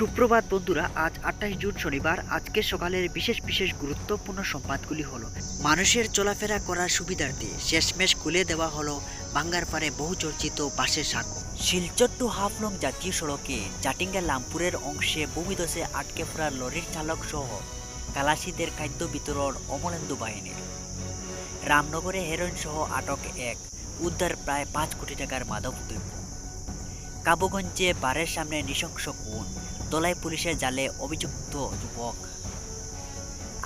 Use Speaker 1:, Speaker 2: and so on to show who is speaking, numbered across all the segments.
Speaker 1: সুপ্রভাত বন্ধুরা, আজ আঠাশ জুন শনিবার। আজকে সকালের বিশেষ বিশেষ গুরুত্বপূর্ণ সংবাদগুলি হলো, মানুষের চলাফেরা করার সুবিধার্থে শেষমেশ খুলে দেওয়া হলো বাঙ্গার পারে বহু চর্চিত বাসের সাঁকো। শিলচর টু হাফলং জাতীয় সড়কে জাটিঙ্গা লামপুরের অংশে ভূমিদশে আটকে পড়া লরির চালক সহ কালাসিদের খাদ্য বিতরণ অমলেন্দু বাহিনীর। রামনগরে হেরোইন সহ আটক এক, উদ্ধার প্রায় পাঁচ কোটি টাকার মাদক দ্রব্য। কাবুগঞ্জে বারের সামনে নৃশংস খুন দলাই পুলিশের জালে অভিযুক্ত যুবক।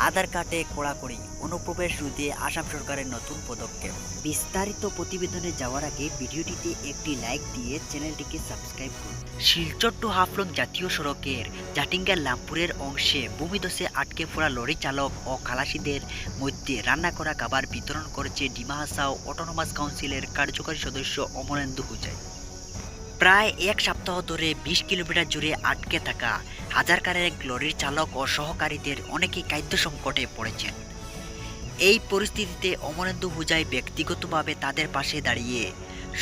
Speaker 1: আধার কার্ডে কড়াকড়ি, অনুপ্রবেশ রোধে আসাম সরকারের নতুন পদক্ষেপ। বিস্তারিত প্রতিবেদনে যাওয়ার আগে ভিডিওটিতে একটি লাইক দিয়ে চ্যানেলটিকে সাবস্ক্রাইব করুন। শিলচর টু হাফলং জাতীয় সড়কের জাটিঙ্গা লামপুরের অংশে ভূমিদশে আটকে পড়া লরি চালক ও খালাসিদের মধ্যে রান্না করা খাবার বিতরণ করেছে ডিমা হাসাও অটোনোমাস কাউন্সিলের কার্যকরী সদস্য অমরেন্দু হুজাই প্রায় এক সপ্তাহ ধরে বিশ কিলোমিটার জুড়ে আটকে থাকা হাজার কারেক লরির চালক ও সহকারীদের অনেকেই খাদ্য সংকটে পড়েছেন। এই পরিস্থিতিতে অমরেন্দু হুজাই ব্যক্তিগতভাবে তাদের পাশে দাঁড়িয়ে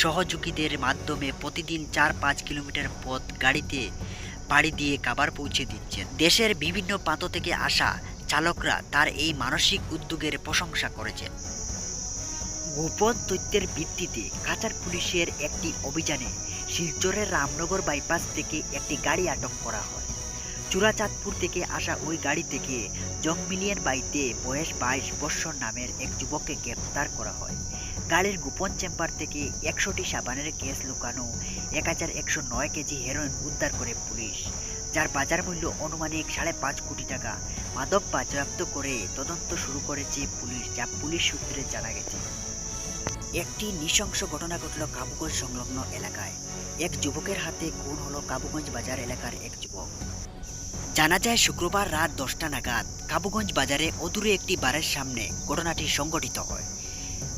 Speaker 1: সহযোগীদের মাধ্যমে প্রতিদিন চার পাঁচ কিলোমিটার পথ গাড়িতে পাড়ি দিয়ে খাবার পৌঁছে দিচ্ছেন। দেশের বিভিন্ন প্রান্ত থেকে আসা চালকরা তার এই মানসিক উদ্যোগের প্রশংসা করেছেন। গোপন তথ্যের ভিত্তিতে কাছাড় পুলিশের একটি অভিযানে শিলচরের রামনগর বাইপাস থেকে একটি গাড়ি আটক করা হয়। চূড়াচাঁদপুর থেকে আসা ওই গাড়ি থেকে জংমিলিয়ন বাইতে বয়স বাইশ বৎসর নামের এক যুবককে গ্রেপ্তার করা হয়। গাড়ির গোপন চেম্বার থেকে একশোটি সাবানের কেস লুকানো, এক হাজার একশো নয় কেজি হেরোইন উদ্ধার করে পুলিশ, যার বাজার মূল্য অনুমানিক সাড়ে পাঁচ কোটি টাকা। মাদক বাজেয়াপ্ত করে তদন্ত শুরু করেছে পুলিশ, যা পুলিশ সূত্রে জানা গেছে। একটি নৃশংস ঘটনা ঘটল কাবুগঞ্জ সংলগ্ন এলাকায়। এক যুবকের হাতে খুন হলো কাবুগঞ্জ বাজার এলাকার এক যুবক। জানা যায়, শুক্রবার রাত দশটা নাগাদ কাবুগঞ্জ বাজারে অদূরে একটি বারের সামনে ঘটনাটি সংঘটিত হয়।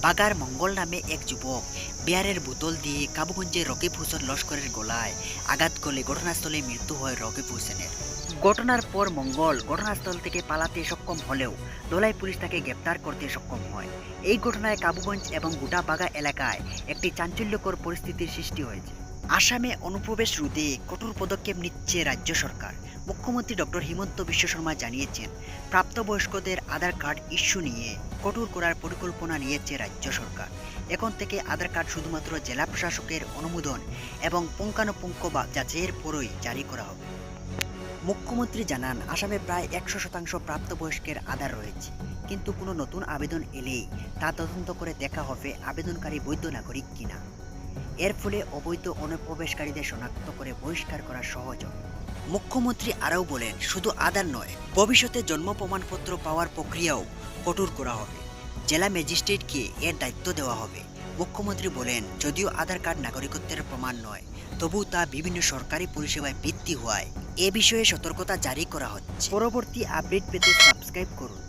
Speaker 1: বাগার মঙ্গল নামে এক যুবক বিয়ারের বোতল দিয়ে কাবুগঞ্জের রকিব হোসেন লস্করের গলায় আঘাত করলে ঘটনাস্থলে মৃত্যু হয় রকিব হোসেনের। ঘটনার পর মঙ্গল ঘটনাস্থল থেকে পালাতে সক্ষম হলেও দোলাই পুলিশ তাকে গ্রেপ্তার করতে সক্ষম হয়। এই ঘটনায় কাবুগঞ্জ এবং গোটাবাগা এলাকায় একটি চাঞ্চল্যকর পরিস্থিতির সৃষ্টি হয়েছে। আসামে অনুপ্রবেশ রোধে কঠোর পদক্ষেপ নিচ্ছে রাজ্য সরকার। মুখ্যমন্ত্রী ডক্টর হিমন্ত বিশ্ব শর্মা জানিয়েছেন, প্রাপ্তবয়স্কদের আধার কার্ড ইস্যু নিয়ে কঠোর করার পরিকল্পনা নিয়েছে রাজ্য সরকার। এখন থেকে আধার কার্ড শুধুমাত্র জেলা প্রশাসকের অনুমোদন এবং পুঙ্খানুপুঙ্খ বা যাচাইয়ের পরই জারি করা হবে। মুখ্যমন্ত্রী জানান, আসামে প্রায় একশো শতাংশ প্রাপ্তবয়স্কের আধার রয়েছে। কিন্তু কোনো নতুন আবেদন এলেই তা তদন্ত করে দেখা হবে আবেদনকারী বৈধ নাগরিক কিনা। এর ফলে অবৈধ অনুপ্রবেশকারীদের শনাক্ত করে বহিষ্কার করা সহজ মুখ্যমন্ত্রী আরও বলেন, শুধু আধার নয়, ভবিষ্যতে জন্ম প্রমাণপত্র পাওয়ার প্রক্রিয়াও কঠোর করা হবে। জেলা ম্যাজিস্ট্রেটকে এর দায়িত্ব দেওয়া হবে। মুখ্যমন্ত্রী বলেন, যদিও আধার কার্ড নাগরিকত্বের প্রমাণ নয়, তবু তা বিভিন্ন সরকারি পরিষেবায় বৃদ্ধি হওয়ায় এ বিষয়ে সতর্কতা জারি করা হচ্ছে। পরবর্তী আপডেট পেতে সাবস্ক্রাইব করুন।